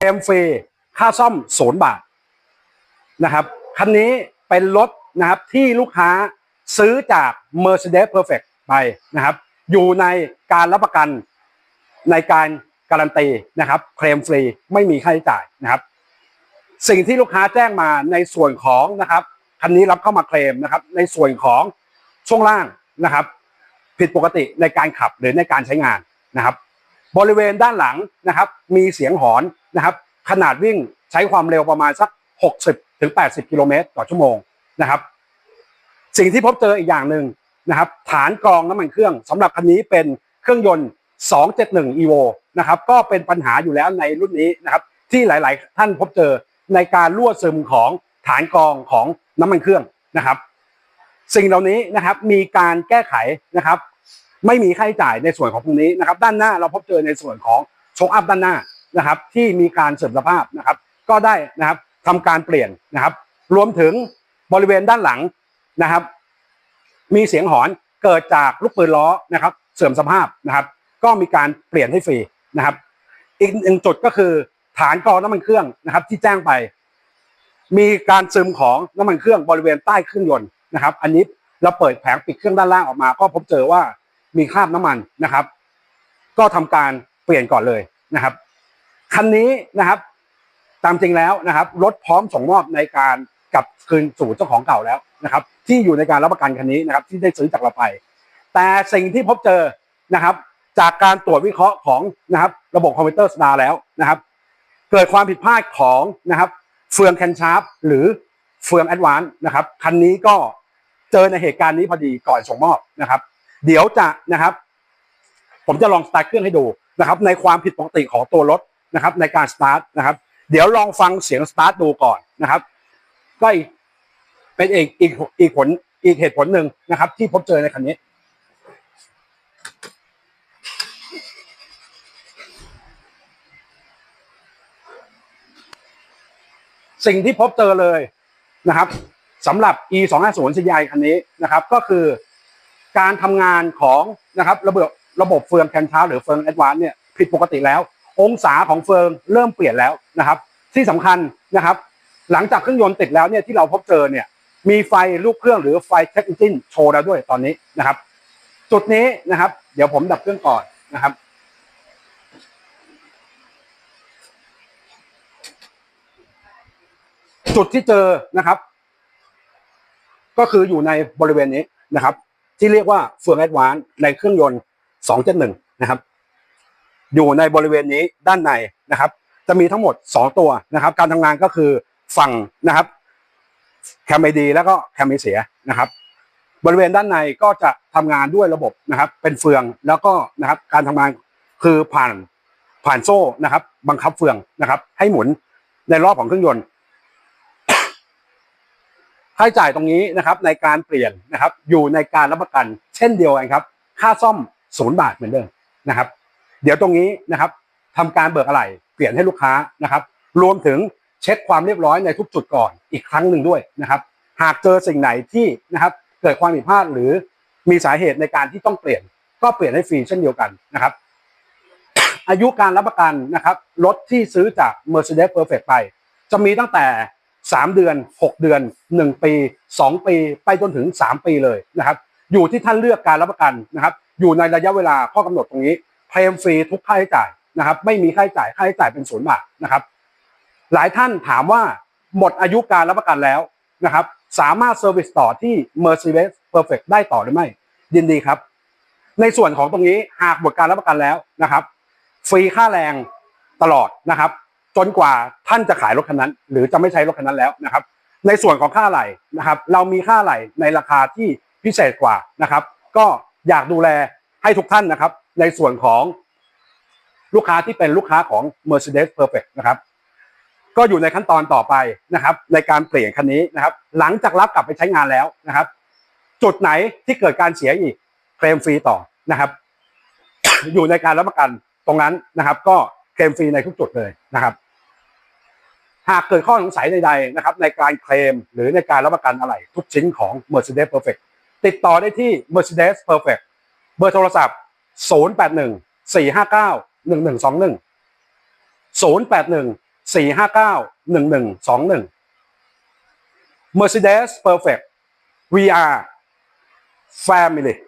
เคลมฟรีค่าซ่อมศูนย์บาทนะครับคันนี้เป็นรถนะครับที่ลูกค้าซื้อจาก Mercedes Perfect ไปนะครับ อยู่ในการรับประกันในการการันตีนะครับเคลมฟรีไม่มีค่าใช้จ่ายนะครับ สิ่งที่ลูกค้าแจ้งมาในส่วนของนะครับคันนี้รับเข้ามาเคลมนะครับ ในส่วนของช่วงล่างนะครับ ผิดปกติในการขับหรือในการใช้งานนะครับ บริเวณด้านหลังนะครับ มีเสียงหอน นะครับขนาดวิ่งใช้ความเร็วประมาณสัก 60ถึง80 กิโลเมตรต่อชั่วโมงนะครับ สิ่งที่พบเจออีกอย่างหนึ่งนะครับ ฐานกรองน้ำมันเครื่องสำหรับคันนี้เป็นเครื่องยนต์ 271 evo นะครับก็เป็นปัญหาอยู่แล้วในรุ่นนี้นะครับ ที่หลาย ๆ ท่านพบเจอในการรั่วซึมของฐานกรองของน้ำมันเครื่องนะครับ สิ่งเหล่านี้นะครับมีการแก้ไขนะครับ ไม่มีค่าใช้จ่ายในส่วนของตรงนี้นะครับ ด้านหน้าเราพบเจอในส่วนของโชคอัพด้านหน้า นะครับที่มีการเสื่อมสภาพนะครับ ก็ได้นะครับทำการเปลี่ยนนะครับ รวมถึงบริเวณด้านหลังนะครับ มีเสียงหอนเกิดจากลูกปืนล้อนะครับ เสื่อมสภาพนะครับ ก็มีการเปลี่ยนให้ฟรีนะครับ อีกหนึ่งจุดก็คือฐานกรองน้ำมันเครื่องนะครับ ที่แจ้งไป มีการซึมของน้ำมันเครื่องบริเวณใต้เครื่องยนต์นะครับ อันนี้เราเปิดแผงปิดเครื่องด้านล่างออกมา ก็พบเจอว่ามีคราบน้ำมันนะครับ ก็ทำการเปลี่ยนก่อนเลยนะครับ คันนี้นะครับ ตามจริงแล้วนะครับรถพร้อมส่งมอบในการกลับคืนสู่เจ้าของเก่าแล้วนะครับ ที่อยู่ในการรับประกันคันนี้นะครับ ที่ได้ซื้อจากเราไป แต่สิ่งที่พบเจอนะครับ จากการตรวจวิเคราะห์ของนะครับ ระบบคอมพิวเตอร์สตาร์แล้วนะครับ เกิดความผิดพลาดของนะครับ เฟืองแคนชาร์ปหรือเฟืองแอดวานนะครับคันนี้ก็เจอในเหตุการณ์นี้พอดีก่อนส่งมอบนะครับ เดี๋ยวจะนะครับ ผมจะลองสตาร์ทเครื่องให้ดูนะครับ ในความผิดปกติของตัวรถ นะครับในการสตาร์ทนะครับ เดี๋ยวลองฟังเสียงสตาร์ทดูก่อนนะครับ ก็เป็นอีกอีกอีกผลอีกเหตุผลหนึ่งนะครับ ที่พบเจอในคันนี้สิ่งที่พบเจอเลยนะครับสำหรับ e 2 5 0 CDI คันนี้นะครับ ก็คือการทำงานของนะครับระบบระบบเฟืองแคนชาร์หรือเฟืองแอดวานเนี่ยผิดปกติแล้ว องศาของเฟืองเริ่มเปลี่ยนแล้วนะครับ ที่สำคัญนะครับ หลังจากเครื่องยนต์ติดแล้วเนี่ยที่เราพบเจอเนี่ยมีไฟลูกเครื่องหรือไฟเช็คอินจินโชว์แล้วด้วยตอนนี้นะครับ จุดนี้นะครับ เดี๋ยวผมดับเครื่องก่อนนะครับจุดที่เจอนะครับ ก็คืออยู่ในบริเวณนี้นะครับ ที่เรียกว่าเฟืองแอดวานในเครื่องยนต์ 2.1 นะครับ อยู่ในบริเวณนี้ด้านในนะครับ จะมีทั้งหมด 2 ตัวนะครับ การทำงานก็คือฝั่งนะครับแคมไอดีแล้วก็แคมไอเสียนะครับ บริเวณด้านในก็จะทำงานด้วยระบบนะครับ เป็นเฟืองแล้วก็นะครับการทำงานคือผ่านผ่านโซ่นะครับ บังคับเฟืองนะครับ ให้หมุนในรอบของเครื่องยนต์ค่าใช้จ่ายตรงนี้นะครับ ในการเปลี่ยนนะครับ อยู่ในการรับประกัน เช่นเดียวกันครับ ค่าซ่อมศูนย์บาทเหมือนเดิมนะครับ เดี๋ยวตรงนี้นะครับทำการเบิกอะไหล่เปลี่ยนให้ลูกค้านะครับ รวมถึงเช็คความเรียบร้อยในทุกจุดก่อนอีกครั้งหนึ่งด้วยนะครับ หากเจอสิ่งไหนที่นะครับเกิดความผิดพลาดหรือมีสาเหตุในการที่ต้องเปลี่ยน ก็เปลี่ยนให้ฟรีเช่นเดียวกันนะครับ อายุการรับประกันนะครับรถที่ซื้อจาก Mercedes Perfect ไป จะมีตั้งแต่ 3 เดือน 6 เดือน 1 ปี 2 ปี ไปจนถึง 3 ปีเลยนะครับ อยู่ที่ท่านเลือกการรับประกันนะครับ อยู่ในระยะเวลาข้อกำหนดตรงนี้ เคลมฟรีทุกค่าใช้จ่ายนะครับ ไม่มีค่าใช้จ่ายค่าใช้จ่ายเป็นศูนย์บาทนะครับ หลายท่านถามว่าหมดอายุการรับประกันแล้วนะครับ สามารถเซอร์วิสต่อที่ Mercedes Perfect ได้ต่อหรือไม่ ยินดีครับ ในส่วนของตรงนี้หากหมดการรับประกันแล้วนะครับ ฟรีค่าแรงตลอดนะครับ จนกว่าท่านจะขายรถคันนั้น หรือจะไม่ใช้รถคันนั้นแล้วนะครับ ในส่วนของค่าไหลนะครับ เรามีค่าไหลในราคาที่พิเศษกว่านะครับ ก็อยากดูแลให้ทุกท่านนะครับ ในส่วนของลูกค้าที่เป็นลูกค้าของ Mercedes Perfect นะครับ ก็อยู่ในขั้นตอนต่อไปนะครับ ในการเปลี่ยนคันนี้นะครับ หลังจากรับกลับไปใช้งานแล้วนะครับ จุดไหนที่เกิดการเสียอีกเคลมฟรีต่อนะครับ อยู่ในการรับประกันตรงนั้นนะครับ ก็เคลมฟรีในทุกจุดเลยนะครับ หากเกิดข้อสงสัยใดๆนะครับ ในการเคลมหรือในการรับประกันอะไรทุกชิ้นของ Mercedes Perfect ติดต่อได้ที่ Mercedes Perfect เบอร์โทรศัพท์ 081 459 1121 081 459 1121 Mercedes Perfect VR Family